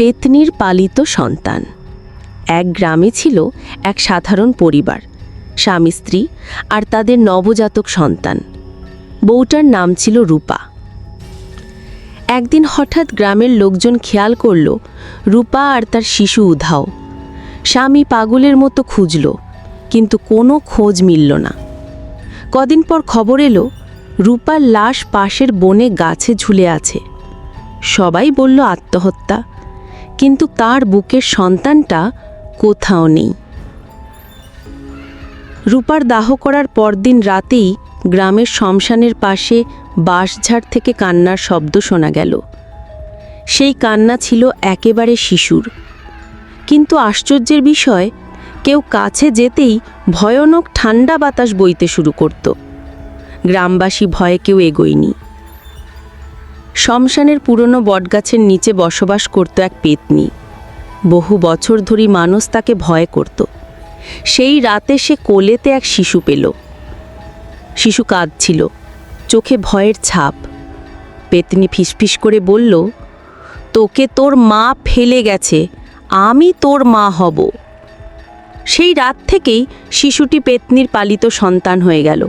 পেতনির পালিত সন্তান। এক গ্রামে ছিল এক সাধারণ পরিবার, স্বামী, স্ত্রী আর তাদের নবজাতক সন্তান। বউটার নাম ছিল রূপা। একদিন হঠাৎ গ্রামের লোকজন খেয়াল করল, রূপা আর তার শিশু উধাও। স্বামী পাগলের মতো খুঁজল, কিন্তু কোনো খোঁজ মিলল না। কদিন পর খবর এলো, রূপার লাশ পাশের বনে গাছে ঝুলে আছে। সবাই বলল আত্মহত্যা। কিন্তু তার বুকের সন্তানটা কোথাও নেই। রূপার দাহ করার পরদিন রাতেই গ্রামের শ্মশানের পাশে বাঁশঝাড় থেকে কান্নার শব্দ শোনা গেল। সেই কান্না ছিল একেবারে শিশুর। কিন্তু আশ্চর্যের বিষয়, কেউ কাছে যেতেই ভয়ানক ঠান্ডা বাতাস বইতে শুরু করত। গ্রামবাসী ভয়ে কেউ এগোয়নি। শ্মশানের পুরনো বটগাছের নিচে বসবাস করত এক পেতনি। বহু বছর ধরে মানুষ তাকে ভয় করত। সেই রাতে সে কোলেতে এক শিশু পেল। শিশু কাঁদছিল। চোখে ভয়ের ছাপ। পেতনি ফিসফিস করে বলল, তোকে তোর মা ফেলে গেছে, আমি তোর মা হব। সেই রাত থেকেই শিশুটি পেতনির পালিত সন্তান হয়ে গেল।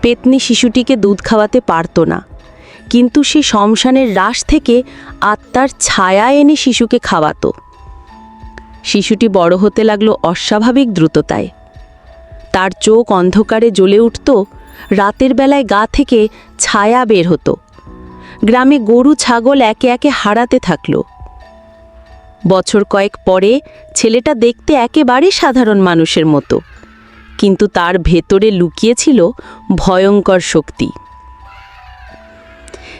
পেতনি শিশুটিকে দুধ খাওয়াতে পারত না। কিন্তু সে শ্মশানের রাস থেকে আত্মার ছায়া এনে শিশুকে খাওয়াতো। শিশুটি বড় হতে লাগল অস্বাভাবিক দ্রুততায়। তার চোখ অন্ধকারে জ্বলে উঠত, রাতের বেলায় গা থেকে ছায়া বের হতো। গ্রামে গরু ছাগল একে একে হারাতে থাকল। বছর কয়েক পরে ছেলেটা দেখতে একেবারে সাধারণ মানুষের মতো, কিন্তু তার ভেতরে লুকিয়েছিল ভয়ঙ্কর শক্তি।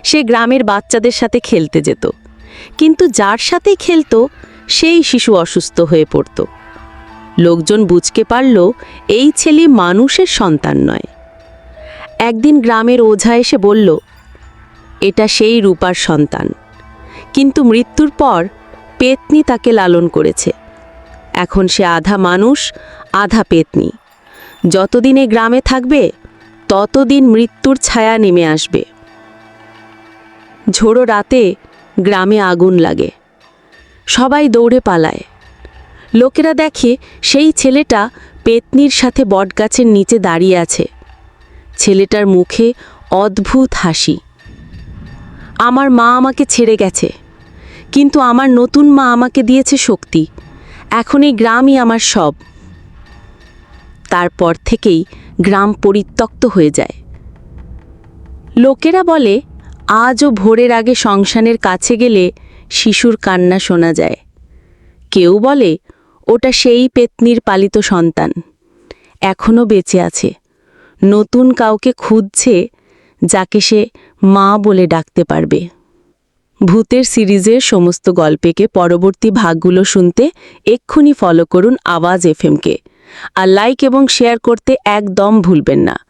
সে গ্রামের বাচ্চাদের সাথে খেলতে যেত। কিন্তু যার সাথে খেলতো, সেই শিশু অসুস্থ হয়ে পড়ত। লোকজন বুঝকে পারল, এই ছেলে মানুষের সন্তান নয়। একদিন গ্রামের ওঝা এসে বলল, এটা সেই রূপার সন্তান। কিন্তু মৃত্যুর পর পেতনি তাকে লালন করেছে। এখন সে আধা মানুষ, আধা পেতনি। যতদিন এ গ্রামে থাকবে, ততদিন মৃত্যুর ছায়া নেমে আসবে। ঝোড়ো রাতে গ্রামে আগুন লাগে। সবাই দৌড়ে পালায়। লোকেরা দেখে সেই ছেলেটা পেতনির সাথে বটগাছের নিচে দাঁড়িয়ে আছে। ছেলেটার মুখে অদ্ভুত হাসি। আমার মা আমাকে ছেড়ে গেছে, কিন্তু আমার নতুন মা আমাকে দিয়েছে শক্তি। এখন এই গ্রামই আমার সব। তারপর থেকেই গ্রাম পরিত্যক্ত হয়ে যায়। লোকেরা বলে আজও ভোরের আগে সংসানের কাছে গেলে শিশুর কান্না শোনা যায়। কেউ বলে, ওটা সেই পেতনির পালিত সন্তান। এখনও বেঁচে আছে। নতুন কাউকে খুঁজছে যাকে সে মা বলে ডাকতে পারবে। ভূতের সিরিজের সমস্ত গল্পেকে পরবর্তী ভাগগুলো শুনতে এক্ষুনি ফলো করুন আওয়াজ এফএমকে। আর লাইক এবং শেয়ার করতে একদম ভুলবেন না।